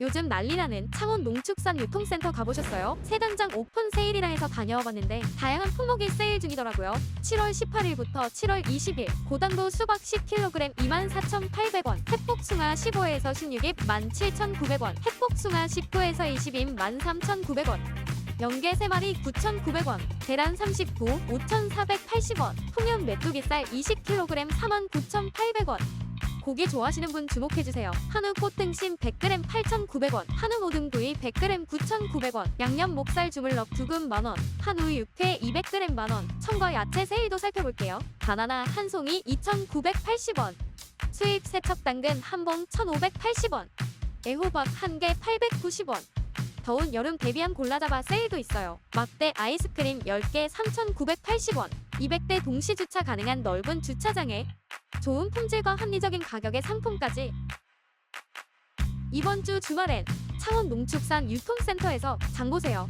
요즘 난리나는 창원 농축산 유통센터 가보셨어요? 세단장 오픈 세일이라 해서 다녀와 봤는데 다양한 품목이 세일 중이더라고요. 7월 18일부터 7월 20일 고당도 수박 10kg 24,800원, 햇복숭아 15에서 16입 17,900원, 햇복숭아 19에서 20입 13,900원, 연계 3마리 9,900원, 계란 39 5,480원, 풍년 메뚜기살 20kg 49,800원. 고기 좋아하시는 분 주목해주세요. 한우 꽃등심 100g 8,900원, 한우 모듬구이 100g 9,900원, 양념 목살 주물럭 두근 만원, 한우 육회 200g 만원, 청과 야채 세일도 살펴볼게요. 바나나 한 송이 2,980원, 수입 세척 당근 한 봉 1,580원, 애호박 한 개 890원, 더운 여름 대비한 골라잡아 세일도 있어요. 막대 아이스크림 10개 3,980원, 200대 동시 주차 가능한 넓은 주차장에 좋은 품질과 합리적인 가격의 상품까지 이번 주 주말엔 창원 농축산 유통센터에서 장 보세요.